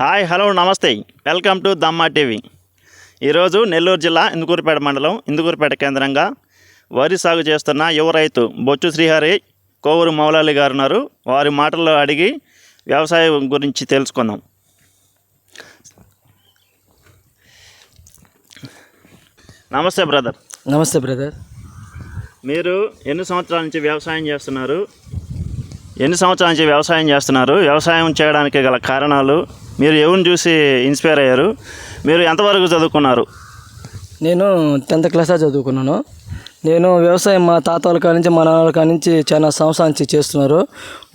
Hi hello నమస్తే. Welcome to Dhamma TV. ఈరోజు నెల్లూరు జిల్లా ఇందుకూరుపేట మండలం ఇందుకూరుపేట కేంద్రంగా వరి సాగు చేస్తున్న యువ రైతు బొచ్చు శ్రీహరి కోవూరు మౌలాలి గారు ఉన్నారు వారి మాటల్లో అడిగి వ్యవసాయం గురించి తెలుసుకుందాం. నమస్తే బ్రదర్. నమస్తే బ్రదర్. మీరు ఎన్ని సంవత్సరాల నుంచి వ్యవసాయం చేస్తున్నారు? ఎన్ని సంవత్సరాల నుంచి వ్యవసాయం చేస్తున్నారు? వ్యవసాయం చేయడానికి గల కారణాలు మీరు ఎవరిని చూసి ఇన్స్పైర్ అయ్యారు? మీరు ఎంతవరకు చదువుకున్నారు? నేను టెన్త్ క్లాస్ చదువుకున్నాను. నేను వ్యవసాయం మా తాత వాళ్ళ కాడ నుంచి మా నాన్న వాళ్ళ కాడ నుంచి చాలా సంవత్సరాల నుంచి చేస్తున్నారు.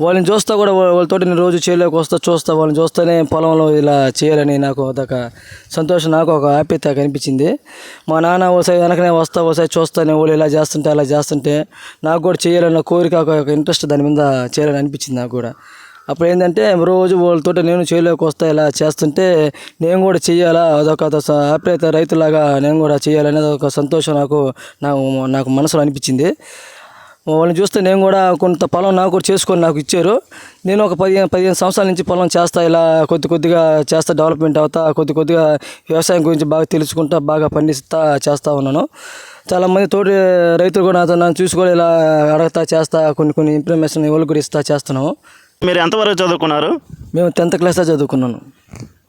వాళ్ళని చూస్తా కూడా వా- వాళ్ళతో నేను రోజు చేయలేక వస్తా చూస్తా వాళ్ళని చూస్తేనే పొలంలో ఇలా చేయాలని నాకు ఒక సంతోషం నాకు ఒక ఆప్యత కనిపించింది. మా నాన్న ఒకసారి వెనకనే వస్తా ఒకసారి చూస్తానే వాళ్ళు ఇలా చేస్తుంటే అలా చేస్తుంటే నాకు కూడా చేయాలన్న కోరిక ఒక ఇంట్రెస్ట్ దాని మీద చేయాలని అనిపించింది నాకు కూడా. అప్పుడు ఏంటంటే రోజు వాళ్ళతో నేను చేయలేక వస్తా ఇలా చేస్తుంటే నేను కూడా చేయాలా అదొక అదొక ఆప్యాయత రైతులాగా నేను కూడా చేయాలనేది ఒక సంతోషం నాకు నాకు నాకు మనసులో అనిపించింది. వాళ్ళని చూస్తే నేను కూడా కొంత పొలం నాకు కూడా చేసుకొని నాకు ఇచ్చారు. నేను ఒక పదిహేను పదిహేను సంవత్సరాల నుంచి పొలం చేస్తా ఇలా కొద్ది కొద్దిగా చేస్తా డెవలప్మెంట్ అవుతా కొద్ది కొద్దిగా వ్యవసాయం గురించి బాగా తెలుసుకుంటా బాగా పండిస్తా చేస్తూ ఉన్నాను. చాలామంది తోటి రైతులు కూడా నాతో నన్ను చూసి కూడా ఇలా అడగతా చేస్తా కొన్ని కొన్ని ఇన్ఫర్మేషన్ వాళ్ళు కూడా ఇస్తా చేస్తున్నాము. మీరు ఎంతవరకు చదువుకున్నారు? మేము టెన్త్ క్లాస్ చదువుకున్నాను.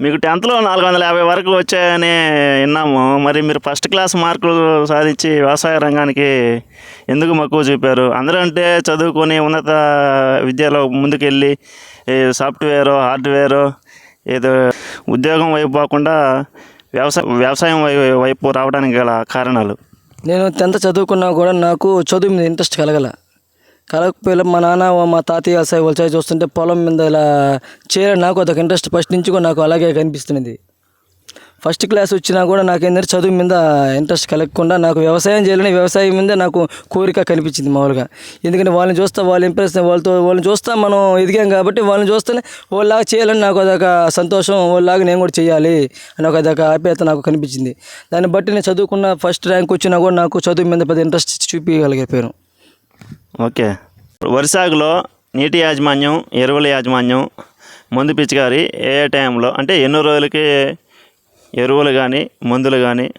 మీకు టెన్త్లో నాలుగు వందల యాభై వరకు వచ్చాయని విన్నాము. మరి మీరు ఫస్ట్ క్లాస్ మార్కులు సాధించి వ్యవసాయ రంగానికి ఎందుకు మక్కువ చూపారు? అందరూ అంటే చదువుకొని ఉన్నత విద్యలో ముందుకెళ్ళి సాఫ్ట్వేర్ హార్డ్వేర్ ఏదో ఉద్యోగం వైపు పోకుండా వ్యవసాయ వ్యవసాయం వైపు రావడానికి గల కారణాలు. నేను టెన్త్ చదువుకున్నా కూడా నాకు చదువు మీద ఇంట్రెస్ట్ కలగల. కలగకపోయినా మా నాన్న మా తాతయ్య సాయి వాళ్ళు సాయి చూస్తుంటే పొలం మీద ఇలా చేయాలని నాకు అదొక ఇంట్రెస్ట్ ఫస్ట్ నుంచి కూడా నాకు అలాగే కనిపిస్తున్నది. ఫస్ట్ క్లాస్ వచ్చినా కూడా నాకు ఏంటంటే చదువు మీద ఇంట్రెస్ట్ కలగకుండా నాకు వ్యవసాయం చేయాలని వ్యవసాయం మీద నాకు కోరిక కనిపించింది మామూలుగా. ఎందుకంటే వాళ్ళని చూస్తా వాళ్ళ ఇంప్రెస్ వాళ్ళతో వాళ్ళని చూస్తా మనం ఎదిగాం కాబట్టి వాళ్ళని చూస్తేనే వాళ్ళలాగా చేయాలని నాకు అదొక సంతోషం వాళ్ళలాగా నేను కూడా చేయాలి అని ఒక అదొక ఆప్యాయత నాకు కనిపించింది. దాన్ని బట్టి నేను చదువుకున్న ఫస్ట్ ర్యాంక్ వచ్చినా కూడా నాకు చదువు మీద పెద్ద ఇంట్రెస్ట్ చూపించగలిగిపోయాను. ఓకే. వరి సాగులో నీటి యాజమాన్యం ఎరువుల యాజమాన్యం మందు పిచికారి ఏ ఏ టైంలో అంటే ఎన్నో రోజులకి ఎరువులు కానీ మందులు కానీ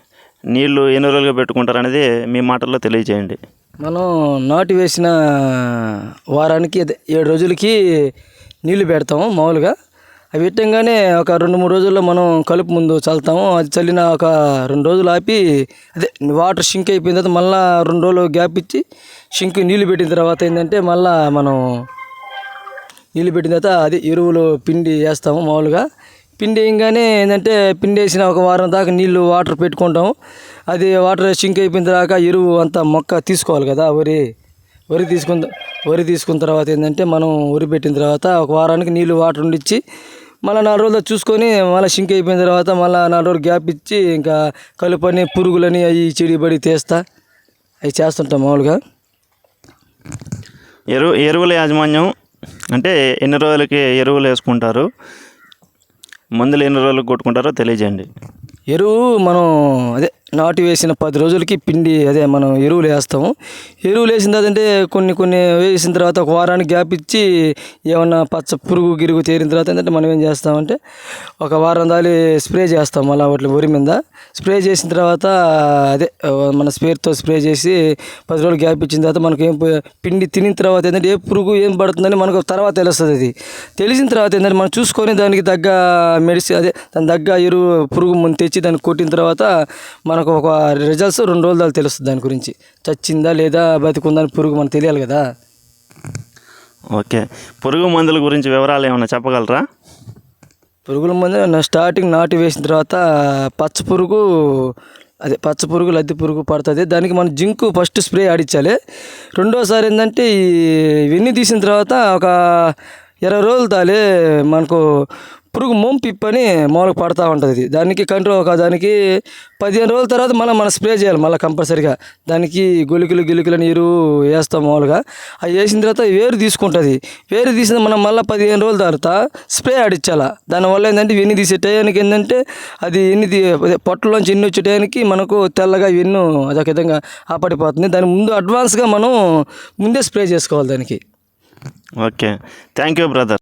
నీళ్ళు ఎన్ని రోజులుగా పెట్టుకుంటారు అనేది మీ మాటల్లో తెలియజేయండి. మనం నాటు వేసిన వారానికి ఏడు రోజులకి నీళ్ళు పెడతాము మామూలుగా. పెట్టంగానే ఒక రెండు మూడు రోజుల్లో మనం కలుపు ముందు చల్లుతాము. అది చల్లిన ఒక రెండు రోజులు ఆపి అదే వాటర్ షింక్ అయిపోయిన తర్వాత మళ్ళీ రెండు రోజులు గ్యాప్ ఇచ్చి షింక్ నీళ్ళు పెట్టిన తర్వాత ఏంటంటే మళ్ళీ మనం నీళ్ళు పెట్టిన తర్వాత అది ఎరువులు పిండి వేస్తాము మామూలుగా. పిండి వేయగానే ఏంటంటే పిండి వేసిన ఒక వారం దాకా నీళ్ళు వాటర్ పెట్టుకుంటాము. అది వాటర్ షింక్ అయిపోయిన తర్వాత ఎరువు అంతా మొక్క తీసుకోవాలి కదా వరి. వరి తీసుకున్న వరి తీసుకున్న తర్వాత ఏంటంటే మనం వరి పెట్టిన తర్వాత ఒక వారానికి నీళ్ళు వాటర్ ఉండిచ్చి మళ్ళీ నాలుగు రోజులు చూసుకొని మళ్ళీ సింక్ అయిపోయిన తర్వాత మళ్ళీ నాలుగు రోజులు గ్యాప్ ఇచ్చి ఇంకా కలుపని పురుగులని అవి చెడి బడి తీస్తా. అవి చేస్తుంటాం మామూలుగా. ఎరువు ఎరువుల యాజమాన్యం అంటే ఎన్ని రోజులకి ఎరువులు వేసుకుంటారు? మందులు ఎన్ని రోజులకు కొట్టుకుంటారో తెలియజేయండి. ఎరువు మనం అదే నాటు వేసిన పది రోజులకి పిండి అదే మనం ఎరువులు వేస్తాము. ఎరువులు వేసిన తర్వాత అంటే కొన్ని కొన్ని వేసిన తర్వాత ఒక వారానికి గ్యాప్ ఇచ్చి ఏమన్నా పచ్చ పురుగు గిరుగు తేరిన తర్వాత ఏంటంటే మనం ఏం చేస్తామంటే ఒక వారం దాలి స్ప్రే చేస్తాం మళ్ళీ వాటి వరి మీద. స్ప్రే చేసిన తర్వాత అదే మన స్పేర్తో స్ప్రే చేసి పది రోజులు గ్యాప్ ఇచ్చిన తర్వాత మనకి ఏం పిండి తినిన తర్వాత ఏంటంటే ఏ పురుగు ఏం పడుతుందని మనకు తర్వాత తెలుస్తుంది అది. తెలిసిన తర్వాత ఏంటంటే మనం చూసుకొని దానికి తగ్గ మెడిసిన్ అదే దాని తగ్గ ఎరువు పురుగు ముందు తెచ్చి దాన్ని కొట్టిన తర్వాత మనకు ఒక రిజల్ట్స్ రెండు రోజులు దాకా తెలుస్తుంది దాని గురించి. చచ్చిందా లేదా బతికుందా అని పురుగు మనకు తెలియాలి కదా. ఓకే. పురుగు మందుల గురించి వివరాలు ఏమైనా చెప్పగలరా? పురుగుల మందు నా స్టార్టింగ్ నాటు వేసిన తర్వాత పచ్చ పురుగు అదే పచ్చ పురుగు లద్ది పురుగు పడుతుంది. దానికి మనం జింకు ఫస్ట్ స్ప్రే ఆడించాలి రెండోసారి ఏంటంటే ఈ ఇవన్నీ తీసిన తర్వాత ఒక ఇరవై రోజులు తాలే మనకు పురుగు మోంపిప్ అని మామూలుగా పడతా ఉంటుంది ఇది. దానికి కంట్రోల్ ఒక దానికి పదిహేను రోజుల తర్వాత మళ్ళీ మనం స్ప్రే చేయాలి మళ్ళీ కంపల్సరీగా. దానికి గులికలు గిలికలు ఎరువు వేస్తాం మామూలుగా. అవి వేసిన తర్వాత వేరు తీసుకుంటుంది. వేరు తీసిన మనం మళ్ళీ పదిహేను రోజుల తర్వాత స్ప్రే ఆడించాలా దానివల్ల ఏంటంటే ఎన్ని తీసే టయానికి ఏంటంటే అది ఎన్ని పొట్టలోంచి ఎన్ని వచ్చే టయానికి మనకు తెల్లగా ఇవన్నీ అదొక విధంగా ఆపడిపోతుంది. దాని ముందు అడ్వాన్స్గా మనం ముందే స్ప్రే చేసుకోవాలి దానికి. ఓకే. Thank you brother.